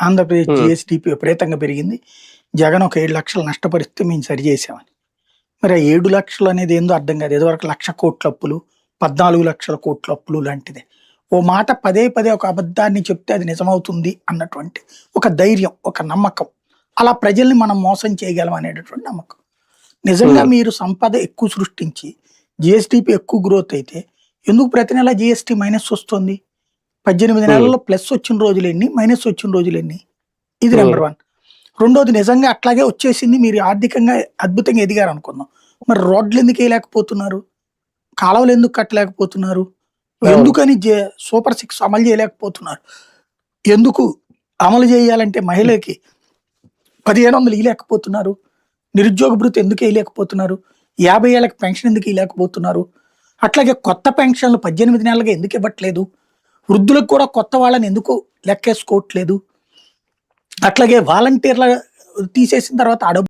Andhra Pradesh. GSDP విపరీతంగా పెరిగింది. జగన్ ఒక ఏడు లక్షలు నష్టపరిస్తే మేము సరి చేసామని మరి ఆ ఏడు లక్షలు అనేది ఏందో అర్థం కాదు. ఇదివరకు లక్ష కోట్ల అప్పులు పద్నాలుగు లక్షల కోట్ల అప్పులు లాంటిదే. ఓ మాట పదే పదే ఒక అబద్ధాన్ని చెప్తే అది నిజమవుతుంది అన్నటువంటి ఒక ధైర్యం ఒక నమ్మకం. అలా ప్రజల్ని మనం మోసం చేయగలం అనేటటువంటి నమ్మకం. నిజంగా. మీరు సంపద ఎక్కువ సృష్టించి జిఎస్డిపి ఎక్కువ గ్రోత్ అయితే ఎందుకు ప్రతి నెల జిఎస్టి మైనస్ వస్తుంది? పద్దెనిమిది. నెలల్లో ప్లస్ వచ్చిన రోజులు ఎన్ని మైనస్ వచ్చిన రోజులు ఎన్ని ఇది. Number one. రెండోది నిజంగా అట్లాగే వచ్చేసింది మీరు ఆర్థికంగా అద్భుతంగా ఎదిగారు అనుకుందాం. మరి రోడ్లు ఎందుకు వేయలేకపోతున్నారు? కాలువలు ఎందుకు కట్టలేకపోతున్నారు. ఎందుకని సూపర్ సిక్స్ అమలు చేయలేకపోతున్నారు? ఎందుకు అమలు చేయాలంటే మహిళకి పదిహేను వందలు ఇవ్వలేకపోతున్నారు నిరుద్యోగ భృతి ఎందుకు వేయలేకపోతున్నారు? యాభై ఏళ్ళకి పెన్షన్ ఎందుకు ఇవ్వలేకపోతున్నారు అట్లాగే కొత్త పెన్షన్లు పద్దెనిమిది నెలలుగా ఎందుకు ఇవ్వట్లేదు? వృద్ధులకు కూడా కొత్త వాళ్ళని ఎందుకు లెక్కేసుకోవట్లేదు? అట్లాగే వాలంటీర్ల తీసేసిన తర్వాత అడవు